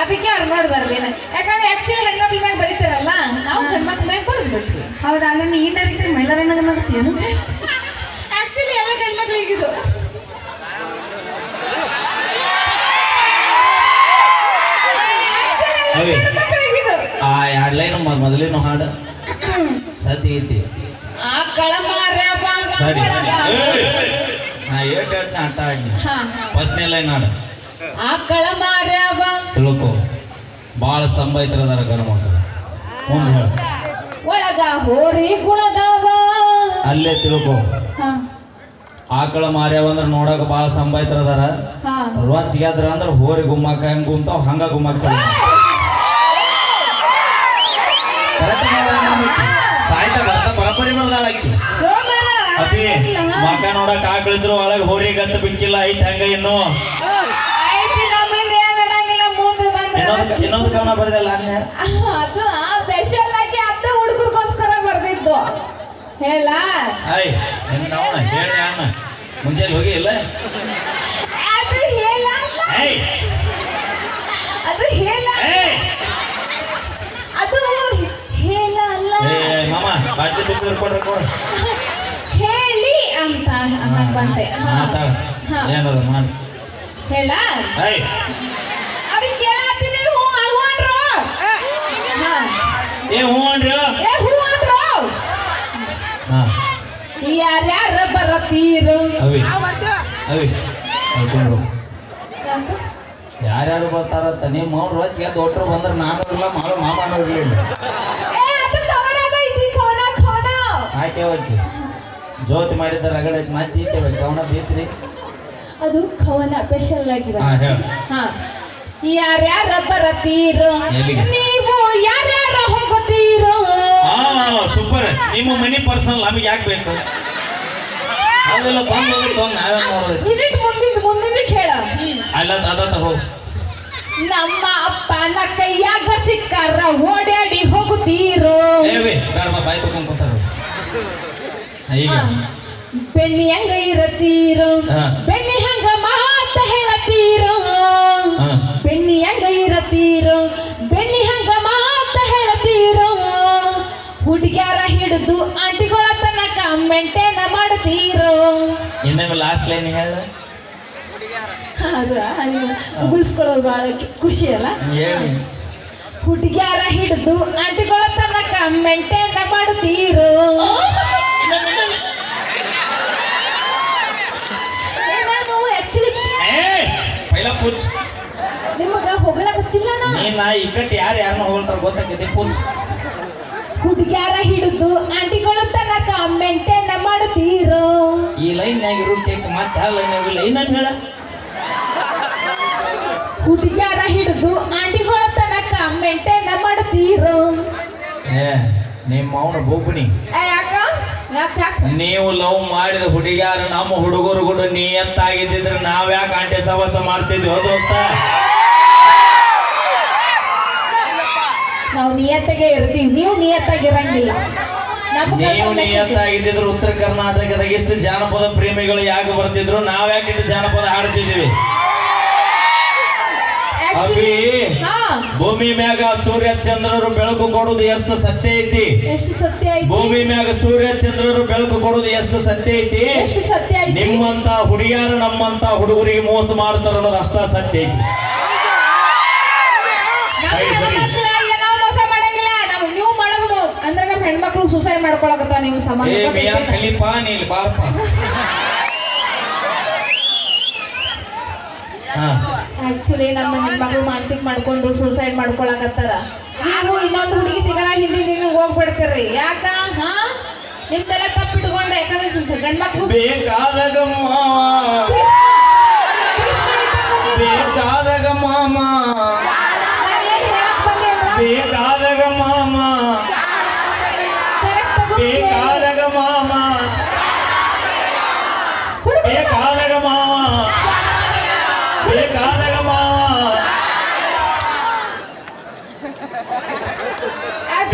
ಅದಕ್ಕೆ ಅವ್ರು ನೋಡಿ ಬರ್ಲಿಲ್ಲ ಯಾಕಂದ್ರೆ ಆಕ್ಚುಲಿ ಹೆಣ್ಮಕ್ಳ ಮ್ಯಾಗ ಬರೀತಾರಲ್ಲ ನಾವು ಹೆಣ್ಮಕ್ಳ ಮ್ಯಾಗ ಬರ್ಬಿಡ್ತೀವಿ ಹೌದಾ? ಹಂಗ ಈ ಡೈರೆಕ್ಟ್ ಮೈಲಾರಣ್ಣಗ ನೋಡ್ತೀಯನು ಆಕ್ಚುಲಿ ಎಲ್ಲ ಹೆಣ್ಮಕ್ಳಿಗಿದು ಆ ಎರಡು ಲೈನ್ ಮೊದಲಿನ ಹಾಡು? ಸತಿ ಐತಿ. ಸರಿ ಒಳಗ. ನಾ ಏಟ್ ಹೇಳ್ತೀನಿ ಆಟ ಆಡಿ. ಫಸ್ಟ್ನೇ ಲೈನ್ ಹಾಡು. ಆಕಳ ಮಾರ್ಯಾವ ತಿಳ್ಕೊ. ಭಾಳ ಸಂಬೈತ್ರದಾರ ಒಳಗ ಹೋರಿ ಗುಣದವ ಅಲ್ಲೇ ತಿಳ್ಕೊ. ಆಕಳ ಮಾರ್ಯಾವ ಅಂದ್ರೆ ನೋಡಕ್ ಭಾಳ ಸಂಬೈತ್ರದಾರ. ಹಾ. ರೋಚ್ಗ್ಯಾದ್ರ ಅಂದ್ರೆ ಹೋರಿ ಗುಮ್ಮಕ್ಕ ಹೆಂಗ್ ಗುಮ್ತಾವ್ ಹಂಗ ಗುಮ್ಮಕ್ಕ ಮಕ್ಕ ಸಾಯ್ತ ಬರ್ತಾ ಬರಪರಿ ನೋಡಕ್ ಆಕಳಿದ್ರು ಒಳಗ್ ಹೋರಿ ಗಂತ ಬಿಟ್ಟಿಲ್ಲ ಐತ್ ಹಂಗ ಇನ್ನು. ಇನ್ನೊಂದು ಇನ್ನೊಂದು ಕವನ ಬರ್ದಲ್ಲ ಅದು ಸ್ಪೆಷಲ್ ಆಗಿ ಅತ್ತ ಹುಡುಗರಿಗೋಸ್ಕರ ಬರ್ದಿದ್ದು ಹೇಳ. ಮುಂಜಾನೆ ಹೋಗಿ ಇಲ್ಲ? ಅದು ಹೇಳ ಅದು ಹೇಳ ಅದು ಹೇಳ ಅಲ್ಲ. ಏ ಮಾಮ ಬಾಜಿ ಬಿಟ್ಟು ಕೊಡ್ರಿ ಕೊಡು. ಹೇಳಿ ಅಂತ ಅನ್ನಕ್ ಬಂತೆ. ಏನದ ಮಾಡಿ. ಹೇಳ. ಏ ಹ್ಞೂ ಅನ್ರಿ ಏ ಹ್ಞೂ ಅಂದ್ರು? ಹಾ. ಯಾರ್ಯಾರ ಬರತೀರು? ಅವಿ. ಅವಿ. ನೋಡ್ಕೊಂಡು ಯಾರ್ಯಾರು ಬರ್ತಾರತ್ತ ನಿಮ್ಮ ಅವ್ರು ರೊಚ್ಚಿಗೆ ದೊಡ್ಡರು ಬಂದ್ರೆ ನಾನು ಇಲ್ಲ ಮಾಡು ಮಾಮನೂ ಇರಲಿಲ್ಲ. ಆಕೆ ಹೋಗಿ ಜ್ಯೋತಿ ಮಾಡಿದ ರಗಡ ಮತ್ತೆ ಈತೇವೆ ಕವನ ಬೀತ್ರಿ. ಅದು ಕವನ ಸ್ಪೆಷಲ್ ಆಗಿದೆ ಹಾ ಹೇಳು. ಹಾ. ಯಾರ್ಯಾರ ಬರತೀರು? ಎಲ್ಲಿಗೆ? ನಿಮ್ಮ ಮನಿ ಪರ್ಸನಲ್ ನಮಗೆ ಯಾಕೆ ಬೇಕು? ಅದೆಲ್ಲ ಬಂದು ಹೋಗುತ್ತೆ ನಾವೇ ನೋಡೋದು. ಮಿನಿಟ್ ಮುಂದಿನ ಮುಂದಿನ ಕೇಳ. ಅಲ್ಲ ಅದ ತಗೋ. ನಮ್ಮ ಅಪ್ಪನ ಕೈಯಾಗ ಸಿಕ್ಕಾರ ಓಡಾಡಿ ಹೋಗುತ್ತೀರೋ? ಏವಿ ಬೇಡ ಬಾಯ್ ತಗೊಂಡ್ ಕೂತಾರ. ಈಗ. ಹಾ. ಬೆಣ್ಣಿ ಹಂಗ ಇರತ್ತೀರೋ? ಹಾ. ಬೆಣ್ಣಿ ಹಂಗ ಮಾತ ಹೇಳತ್ತೀರೋ? ಹಾ. ಬೆಣ್ಣಿ ಹಂಗ ಹಿಡಿದು ಆಂಟಿಗಳ ತನಕ ಮೆಂಟೇನ ಮಾಡ್ತೀರೋ? ಇನ್ನೊಮ್ಮೆ ಲಾಸ್ಟ್ ಲೈನ್ ಹೇಳ. ಅದು ಉಗಿಸ್ಕೊಳ್ಳೋದು ಬಹಳ ಖುಷಿ ಅಲ್ಲ? ಹುಡುಗ್ಯಾರ ಹಿಡಿದು ಆಂಟಿಗಳ ತನಕ ಮೆಂಟೇನ ಮಾಡ್ತೀರೋ? ನಿಮಗ ಹೊಗಳಕತ್ತಿಲ್ಲ ನಾ? ಈ ನಾ ಇಕ್ಕಟ್ಟು ಯಾರು ಯಾರನ್ನ ಹೋಗ್ತಾರ ಗೊತ್ತಾಗ್ತೈತಿ ಪುಚ್ ಹುಡುಗ್ಯಾರ ಹಿಡಿದು ಆಂಟಿಗಳು ತನಕ ಮೆಂಟೇನ ಮಾಡ್ತೀರೋ? ಈ ಇರೋ ಕೇಕ್ ಮತ್ತೆ ಲೈನ್ ಅಂತ ಹೇಳ? ಹುಡುಗ್ಯಾರ ಹಿಡಿದು ಆಂಟಿಗಳ ತನಕ ಮೆಂಟೇನ ಮಾಡ್ತೀರೋ? ಏ ನಿಮ್ಮ ಅವನ ಬೋಪುನಿ ಏ, ಯಾಕ? ಯಾಕ ಯಾಕ? ನೀವು ಲವ್ ಮಾಡಿದ ಹುಡುಗಿಯಾರು ನಮ್ಮ ಹುಡುಗರು ಕೂಡ ನೀ ಅಂತ ಆಗಿದ್ದಿದ್ರೆ ನಾವ್ ಯಾಕೆ ಆಂಟಿ ಸವಾಸ ಮಾಡ್ತಿದ್ವಿ. ದೋಸ್ತ? ನಾವು ನಿಯತ್ತಾಗೆ ಇರ್ತೀವಿ. ನೀವು ನಿಯತ್ತಾಗಿರಂಗಿಲ್ಲ. ನೀವು ನಿಯತ್ತಾಗಿದ್ದಿದ್ರು ಉತ್ತರ ಕರ್ನಾಟಕದ ಎಷ್ಟು ಜಾನಪದ ಪ್ರೇಮಿಗಳು ಯಾಕೆ ಬರ್ತಿದ್ರು ನಾವ್ ಯಾಕೆ ಇಷ್ಟು ಜಾನಪದ ಹಾಡ್ತಿದ್ದೀವಿ? ಅಭಿ. ಭೂಮಿ ಮ್ಯಾಗ ಸೂರ್ಯ ಚಂದ್ರರು ಬೆಳಕು ಕೊಡುದು ಎಷ್ಟು ಸತ್ಯ ಐತಿ? ಎಷ್ಟು ಸತ್ಯ ಐತಿ? ಭೂಮಿ ಮ್ಯಾಗ ಸೂರ್ಯ ಚಂದ್ರರು ಬೆಳಕು ಕೊಡುದು ಎಷ್ಟು ಸತ್ಯ ಐತಿ? ಎಷ್ಟು ಸತ್ಯ ಐತಿ? ನಿಮ್ಮಂತ ಹುಡುಗಿಯರು ನಮ್ಮಂತ ಹುಡುಗರಿಗೆ ಮೋಸ ಮಾಡ್ತಾರ ಅನ್ನೋದು ಅಷ್ಟ ಸತ್ಯ ಐತಿ ನಮ್ಗೆ ಸರಿ, ಸರಿ. ಮಕ್ಳ ಏನೋ ಮೋಸ ಮಾಡಂಗಿಲ್ಲ ನಾವು ನೀವು ಮಾಡೋದು ಅಂದ್ರೆ ನಮ್ಮ ಹೆಣ್ಮಕ್ಳು ಸುಸೈಡ್ ಮಾಡ್ಕೊಳಕತ್ತ ನೀವು ಏ ಸಂಬಂಧ ಮಿಯಾ ಖಲೀಫಾ ನೀಲ್ ಬಾರಪ್ಪ. ಹಾ. ಆಕ್ಚುಲಿ ನಮ್ಮ ಹೆಣ್ಮಗಳು ಮಾನಸಿಕ ಮಾಡ್ಕೊಂಡು ಸುಸೈಡ್ ಮಾಡ್ಕೊಳಕತ್ತಾರ. ನೀವು ಇನ್ನೊಂದು ಹುಡುಗಿ ಸಿಗಲ್ಲ ಹಿಂದಿ ನೀವು ಹೋಗ್ಬಿಡ್ತೀರಿ ಯಾಕ? ಹಾ? ನಿಮ್ದೆಲ್ಲ ತಪ್ಪಿಟ್ಕೊಂಡೆ. ಯಾಕಂದ್ರೆ ಗಂಡ್ಮಕ್ಳು ಬೇಕಾದಾಗ ಮಾವ.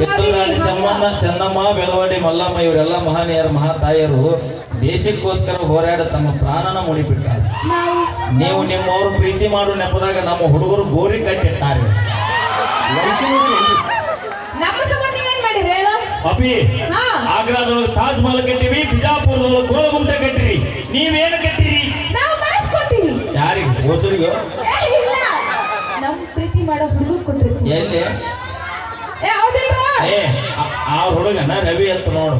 ನಾವು ಕಿತ್ತೂರು ರಾಣಿ ಚೆನ್ನಮ್ಮ ಬೆಳವಡಿ ಮಲ್ಲಮ್ಮ ಇವರೆಲ್ಲ ಮಹನೀಯರು ಮಹಾತಾಯರು ದೇಶಕ್ಕೋಸ್ಕರ ಹೋರಾಡ ತಮ್ಮ ಪ್ರಾಣನ ಮುಡಿಬಿಟ್ಟಾರೆ. ನಾವು ನಿಮ್ಮವರು ಪ್ರೀತಿ ಮಾಡೋ ನೆಪದಾಗ ನಮ್ಮ ಹುಡುಗರು ಗೋರಿ ಕಟ್ಟಿಟ್ಟಾರೆ. ಹಾ. ಆಗ್ರಾದೊಳಗೆ ತಾಜ್ ಮಹಲ್ ಕಟ್ಟಿವಿ ಬಿಜಾಪುರದೊಳಗೆ ಗೋಳಗುಂಟೆ ಕಟ್ಟಿರಿ. ನೀವೇನು ಕಟ್ಟಿರಿ? ಯಾರಿಗೆ? ಹೋಸರಿಗೋ? ಪ್ರೀತಿ ಮಾಡೋ ಹುಡುಗ ಎಲ್ಲಿ? ಆ- ಹುಡುಗನ ರವಿ ಅಂತ ನೋಡು.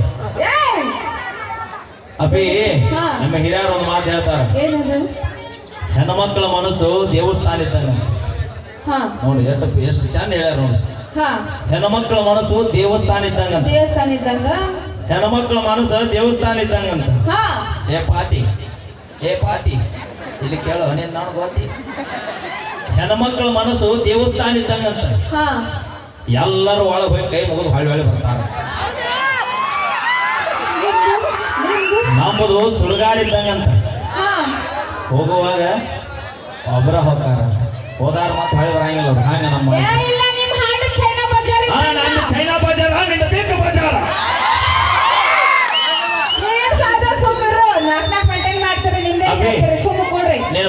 ಅಪಿ. ನಮ್ಮ ಹಿರಿಯರು ಒಂದು ಮಾತು ಹೇಳ್ತಾರ. ಹೆಣ್ಮಕ್ಳ ಮನಸ್ಸು ದೇವಸ್ಥಾನ ಇದ್ದಂಗ ನೋಡಿ ಎಷ್ಟು ಎಷ್ಟು ಚಂದ ಹೇಳ್ಯಾರ ನೋಡಿ. ಹೆಣ್ಮಕ್ಳ ಮನಸ್ಸು ದೇವಸ್ಥಾನ ಇದ್ದಂಗ ಅಂತ ದೇವಸ್ಥಾನ ಇದ್ದಂಗ ಹೆಣ್ಮಕ್ಳ ಮನಸ್ಸು ದೇವಸ್ಥಾನ ಇದ್ದಂಗ ಅಂತ ಏ ಪಾತಿ. ಏ ಪಾತಿ. ಇಲ್ಲಿ ಕೇಳೋ ನೀನ್ ನಾನು ಗೋತಿ ಹೆಣ್ಮಕ್ಳ ಮನಸ್ಸು ದೇವಸ್ಥಾನ ಇದ್ದಂಗ ಅಂತ. ಹಾ. ಎಲ್ಲರೂ ಒಳಗೆ ಹೋಗಿ ಕೈ ಮುಗಿದು ಹೊಳ್ಳಿ ಹೊಳ್ಳಿ ಬರ್ತಾರೆ. ನಮ್ಮದು ಸುಳಗಾಡಿದ್ದಂಗೆ ಅಂತ. ಹಾ ಹೋಗುವಾಗ ಒಬ್ಬರ ಹೋಗ್ತಾರ. ಹೋದಾರ ಮತ್ತೆ ಹಳ್ಳಿ ಬರಂಗಿಲ್ಲ ಅವ್ರು. ಹಂಗ ನಮ್ಮ ಚೈನಾ ಬಜಾರ್ ಬೇಕು ಬಜಾರ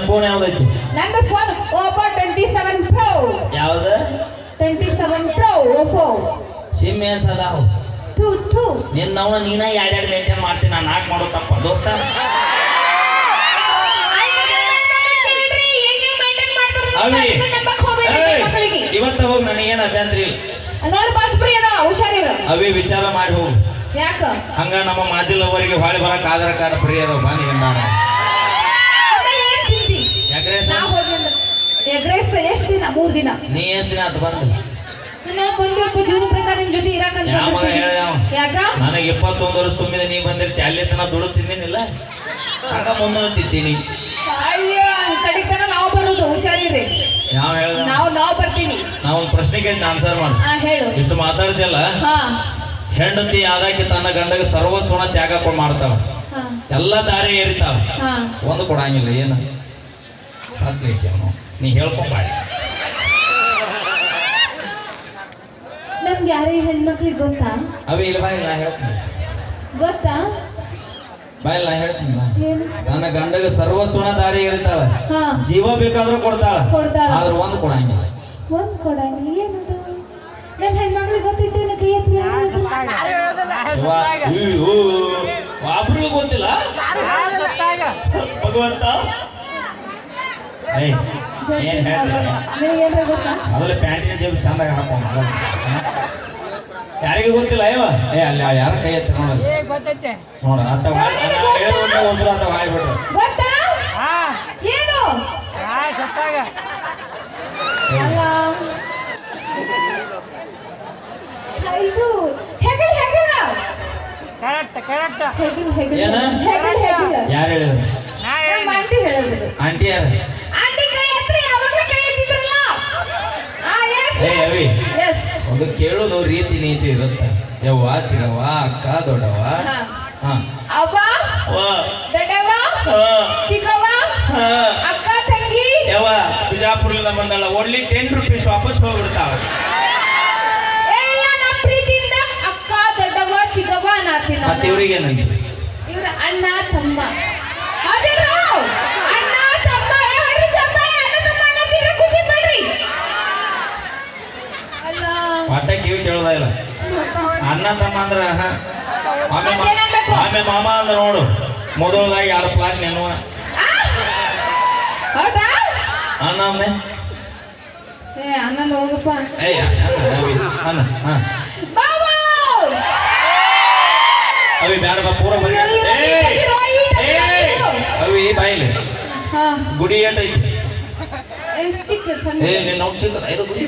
ಫೋನ್ ಯಾವ್ದೈತಿ? ನಂದು phone Oppo twenty seven pro ಯಾವ್ದ? ಟ್ವೆಂಟಿ Pro Oppo ಸಿಮ್ ಏನ್ ಸದಾ ಟು ಟು ನಿನ್ನ ನಾವು ನೀನ ಯಾರ್ಯಾರು ಮೇಂಟೈನ್ ಮಾಡ್ತೀನಿ ನಾನು ನಾಲ್ಕು ಮಾಡೋ ತಪ್ಪ. ದೋಸ್ತ. ಅವಿ. ಇವತ್ತ ಹೋಗಿ ನನಗೇನು ಅಭ್ಯಂತರ ಇಲ್ಲ ನೋಡಿ ಬಸ್ ಫ್ರೀ ಅದ ಹುಷಾರಿರು. ಅವಿ ವಿಚಾರ ಮಾಡಿ ಹೋಗು. ಯಾಕ? ಹಂಗ ನಮ್ಮ ಮಾಜಿಲ್ ಅವರಿಗೆ ಹೊಳೆ ಬರಕ್ ಆಧಾರ್ ಕಾರ್ಡ್ ಫ್ರೀ ಅದ ಬಂದು ಎಂದಾರ ಎಗ್ರೆಸ್ ಎಷ್ಟು ದಿನ? ಮೂರು ದಿನ. ನೀ ಎಷ್ಟ್ ದಿನ ಅದು ಬಂದು? ನಾ ಬಂದ್ಬೇಕು ಜೀವನ ಪ್ರಕಾರ ನಿಮ್ ಜೊತೆ ಇರಾಕಂತ ಯಾವ ಮಗ ಹೇಳ್ದ ಅವ? ಯಾಕ? ನನಗೆ ಇಪ್ಪತ್ತೊಂದು ವರ್ಷ ತುಂಬಿದ ನೀ ಬಂದಿರ್ತಿ. ಅಲ್ಲಿ ತನ ದುಡ್ಡು ತಿಂದಿನಿಲ್ಲ. ಹಂಗ ಮುಂದೆ ತಿಂತೀನಿ. ಅಯ್ಯ ಕಡಿಗೆ ತನ ನಾವು ಬರೋದು. ಹುಷಾರಿರಿ ಯಾವ ಹೇಳ್ದ? ನಾವು ನಾವು ಬರ್ತೀನಿ. ನಾವೊಂದು ಪ್ರಶ್ನೆ ಕೇಳಿ ಆನ್ಸರ್ ಮಾಡು. ಹಾ ಹೇಳು. ಇಷ್ಟು ಮಾತಾಡ್ತಿಯಲ್ಲ? ಹಾ. ಹೆಂಡತಿ ಆದಾಕಿ ತನ್ನ ಗಂಡಗೆ ಸರ್ವಸ್ವನ ತ್ಯಾಗ ಕೊಡ್ ಮಾಡ್ತಾವ ಹಾ. ಎಲ್ಲ ದಾರಿ ಏರಿತಾವ ಹಾ. ಒಂದು ಕೊಡಂಗಿಲ್ಲ ಏನು? ಸಾಧ್ಯ ಐತಿ ಅವ್ನು. ನೀ ಹೇಳ್ಕೊಂಬಾಡಿ ನಮ್ಗೆ ಯಾರೇ ಹೆಣ್ಮಕ್ಳಿಗೆ ಗೊತ್ತಾ? ಅವ ಇಲ್ಲ ಬಾಯಿ ನಾ ಹೇಳ್ತೀನಿ. ಗೊತ್ತಾ? ಬಾಯಿ ನಾ ಹೇಳ್ತೀನಿ ಬಾ. ಏನು? ನನ್ನ ಗಂಡಗೆ ಸರ್ವಸ್ವನ ದಾರಿ ಇರ್ತಾಳ ಹಾ. ಜೀವ ಬೇಕಾದ್ರೂ ಕೊಡ್ತಾಳ. ಕೊಡ್ತಾಳ. ಆದ್ರೆ ಒಂದು ಕೊಡಂಗಿಲ್ಲ. ಒಂದ್ ಕೊಡಂಗಿಲ್ಲ. ಏನದು? ನನ್ ಹೆಣ್ಮಕ್ಳಿಗೆ ಗೊತ್ತಿತ್ತು ಇನ್ನು ಕೈ ಎತ್ತಿ ಯಾರು ವಾ, ಅಯ್ಯೋ, ಒಬ್ರಿಗೂ ಗೊತ್ತಿಲ್ಲ? ಭಗವಂತ? ಏನ್ ಗೊತ್ತಾ ಮೊದಲು ಪ್ಯಾಂಟಿನ ಜೇಬು ಚಂದಾಗ ಹಾಕೋಣ ಯಾರಿಗೂ ಗೊತ್ತಿಲ್ಲ ಅಯ್ಯವ ಏ ಅಲ್ಲಿ ಯಾರ ಕೈ ಎತ್ತ ನೋಡಲ್ಲ ನೋಡ ಅಂತ ಒಬ್ರು ಅಂತ ಹಾಯ್ಬಿಟ್ರು. ಗೊತ್ತಾ? ಏನು? ಅಲ್ಲ. ಇದು ಹೆಗಲ್ ಹೆಗಲ. ಹೆಗಲ್ ಏನ? ಹೆಗಲ್ ಹೆಗಲ. ಯಾರು ಹೇಳಿದ್ರು. ಆಂಟಿ ಯಾರು? ಏ ಅವಿ ಒಂದು ಕೇಳೋದು ರೀತಿ ನೀತಿ ಇರುತ್ತೆ. ಯವ್ವ ಚಿಗವ್ವ ಅಕ್ಕ ದೊಡ್ಡವ ಹಾ. ಅವ್ವ? ಚಿಕ್ಕವ್ವ. ಅಕ್ಕ ತಂಗಿ? ಯವ್ವ ಬಿಜಾಪುರದಿಂದ ಬಂದಲ್ಲ ಓನ್ಲಿ ಟೆನ್ ರುಪೀಸ್ ವಾಪಸ್ ಹೋಗ್ಬಿಡ್ತಾವ. ಪ್ರೀತಿಯಿಂದ ಅಕ್ಕ ಚಿಕ್ಕವ್ವ ಇವ್ರ ಅಣ್ಣ ತಮ್ಮ. ಪಾಠ ಕಿವಿ ಕೇಳೋದ ಇಲ್ಲ ಅಣ್ಣ ತಮ್ಮ ಅಂದ್ರೆ. ಆಮೇಲೆ ಮಾಮ ಅಂದ್ರೆ ನೋಡು ಮೊದಲಾಗಿ ಯಾರ ಪ್ಲಾನ್ ನೆನ್ನುವ ಅಣ್ಣ ಒಮ್ಮೆ ಏ ಅಣ್ಣನ ಹೋಗಪ್ಪ ಅಣ್ಣ ಹಾ! ಅವಿ ಬ್ಯಾಡ ಪೂರ ಬರೀ ಅವಿ ಬಾಯಿಲಿ ಗುಡಿ ಏಟೈತಿ ಏ ನೀನು ನಾವು ಚಿಕ್ಕ ಐದು ಗುಡಿ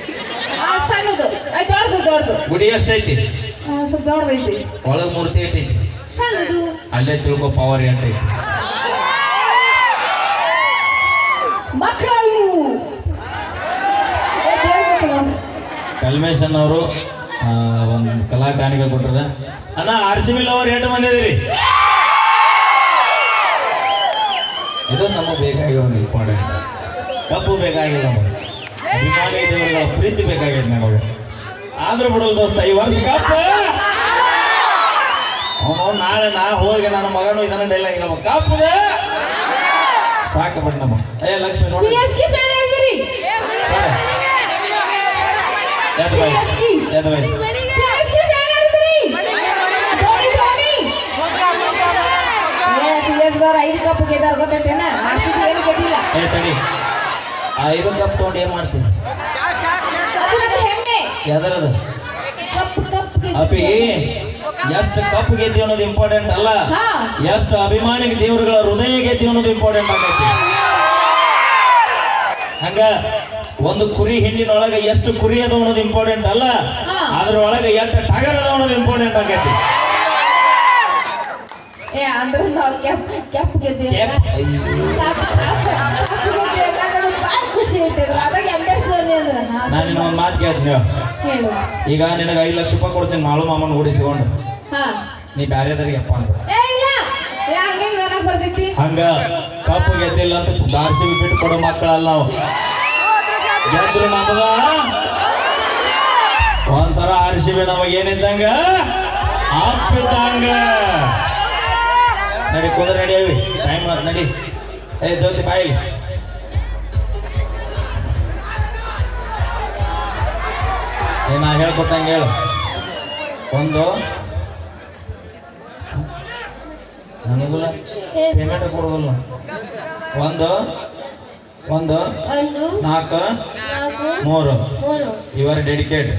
ಸಣ್ಣದು. ಆ, ದೊಡ್ಡದು ದೊಡ್ಡದು. ಗುಡಿ ಎಷ್ಟೈತಿ? ಸ್ವಲ್ಪ ದೊಡ್ಡದೈತಿ ಒಳಗೆ ಮೂರ್ತಿ ಐತಿ. ಸಣ್ಣದು. ಅಲ್ಲೇ ತಿಳ್ಕೊ ಪವರ್ ಎಂಟೈತಿ ಮಕ್ಕಳು. ಕಲ್ಮೇಶನ್ ಅವರು ಒಂದು ಕಲಾ ಕಾಣಿಕೆ ಕೊಟ್ಟರ ಅಣ್ಣ ಆರ್ ಸಿ ಬಿಲ್ ಅವ್ರು ಎಂಟು ಮಂದಿ ಇದೀರಿ. ಇದು ನಮಗೆ ಬೇಕಾಗಿ ಒಂದು ಇಂಪಾರ್ಟೆಂಟ್ ಕಪ್ಪು ಬೇಕಾಗಿಲ್ಲ ನಮಗೆ. ಪ್ರೀತಿ ಬೇಕಾಗೈತೆ ನನಗೆ ಆದ್ರೂ ಬಿಡೋದು ದೋಸ್ತ ಈ ವರ್ಷ ಕಪ್ಪ ನಾಳೆ ನಾ ಹೋಗಿ ನನ್ನ ಮಗನು ಇದನ್ನ ಡೈಲಾಗ್ ನಮ್ಮ ಕಪ್ಪದ ಸಾಕು ಬಿಡಿ ನಮ್ಮ ಏ ಲಕ್ಷ್ಮಿ ನೋಡಿ ಎದ್ ಬೈ ಎದ್ ಬೈ ಐದು ಕಪ್ ಗೆದ್ದಾರ ಗೊತ್ತೈತೇನ ಏನು ತಡಿ. ಆ ಐದು ಕಪ್ ತೊಗೊಂಡು ಏನ್ ಮಾಡ್ತೀನಿ ಅಪಿ ಎಷ್ಟು ಕಪ್ ಗೆದ್ದಿ ಅನ್ನೋದು ಇಂಪಾರ್ಟೆಂಟ್ ಅಲ್ಲ. ಎಷ್ಟು ಅಭಿಮಾನಿಗೆ ದೇವರುಗಳ ಹೃದಯ ಗೆದ್ದಿ ಅನ್ನೋದು ಇಂಪಾರ್ಟೆಂಟ್ ಆಗೈತಿ. ಹಂಗ ಒಂದು ಕುರಿ ಹಿಂಡಿನೊಳಗೆ ಎಷ್ಟು ಕುರಿ ಅದ ಅನ್ನೋದು ಇಂಪಾರ್ಟೆಂಟ್ ಅಲ್ಲ. ಅದ್ರ ಅದ್ರೊಳಗೆ ಎಷ್ಟು ಟಗರ್ ಅದ ಅನ್ನೋದು ಇಂಪಾರ್ಟೆಂಟ್ ಆಗೈತಿ. ಏ ಅಂದ್ರೆ ನಾವು ಕೆಪ್ ಕೆಪ್ ಖುಷಿ ಇಟ್ಟಿದ್ರು ಅದಾಗ ಧೋನಿ ನಾನು ನಿನ್ನ ಒಂದು ಮಾತು ಕೇಳ್ತೀನಿ. ಹೇಳು ಈಗ ನಿನಗೆ ಐದು ಲಕ್ಷ ರೂಪಾಯಿ ಕೊಡ್ತೀನಿ. ಮಾಳು ಮಾಮನ್ ಓಡಿಸಿಕೊಂಡು. ಹಾ. ನೀ ಬ್ಯಾರೆದರಿಗೆ ಅಪ್ಪ ಅಂತ ಏ ಇಲ್ಲ. ಏ ಹಂಗೆ ನನಗೆ ಬರ್ತೈತಿ ಹಂಗ. ಕಪ್ಪು ಗೆದ್ದಿಲ್ಲ ಅಂತ ದಾರ್ಸಿ ಬಿಟ್ಟು ಕೊಡೋ ಮಕ್ಕಳಲ್ಲ ನಾವು. ಗೆದ್ರು ನಮಗ ಒಂಥರ ಆರ್ಸಿ ಬಿ ನಮಗ ಏನಿದ್ದಂಗ? ಅಪ್ಪಿದ್ದಂಗ ನಡಿ ಕುಂದ್ರ ನಡಿಯವಿ ಟೈಮ್ ಆತ್ ನಡಿ. ಏ ಜೊತೆ ಬಾಯಿಲಿ ನಾ ಹೇಳ್ಕೊತಂಗೆ ಹೇಳು. ಒಂದು. ನನಗೂ ಪೇಮೆಂಟ್ ಕೊಡೋದಿಲ್ಲ. ಒಂದು. ಒಂದು. ನಾಲ್ಕು. ಮೂರು. ಇವರ್ ಡೆಡಿಕೇಟ್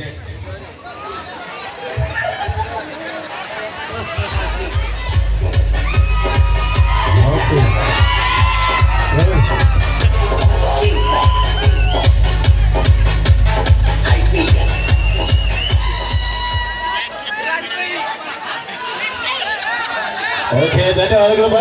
ಓಕೆ ಧನ್ಯವಾದಗಳು ಬನ್ನಿ